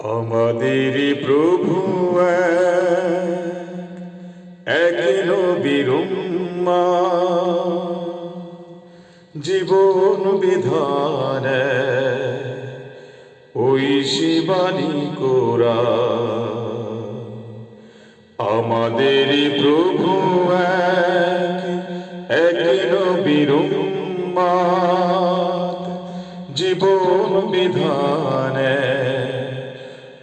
আমাদের প্রভু এক নবীর উম্মা, জীবন বিধান ওই শিবানী কোরা। আমাদের প্রভু এক উম্মা, জীবন বিধানে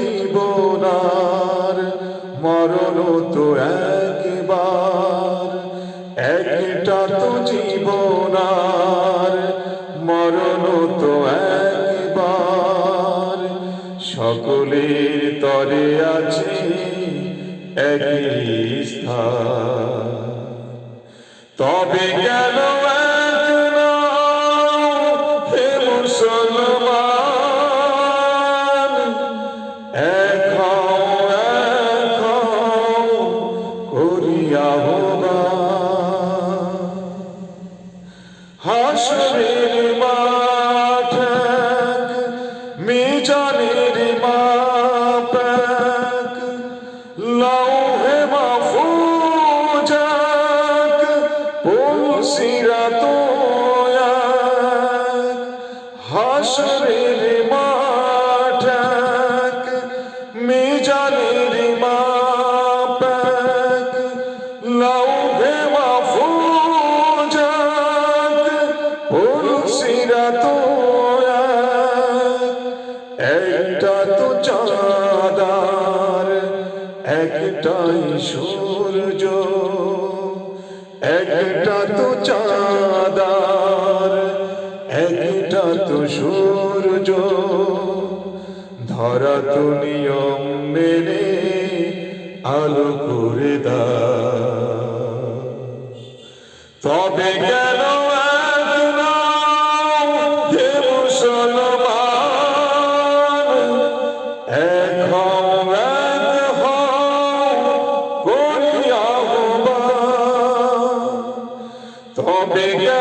জীবনার মরণ তো একবার। একটা তো জীবনার মরণ তো একবার। সকলের তরে আছে একই স্থান। তবে কেন আহ্বান। হাসরের মাঠ মিজানের মাপ লৌহে মাহফুজ এক, পুলসিরাত হাসরের মাঠ একটাই সূর্য, একটা তো চাঁদার, একটা তো সূর্য। ধরা তো নিয়ম মেনে আলো করে দা বেকার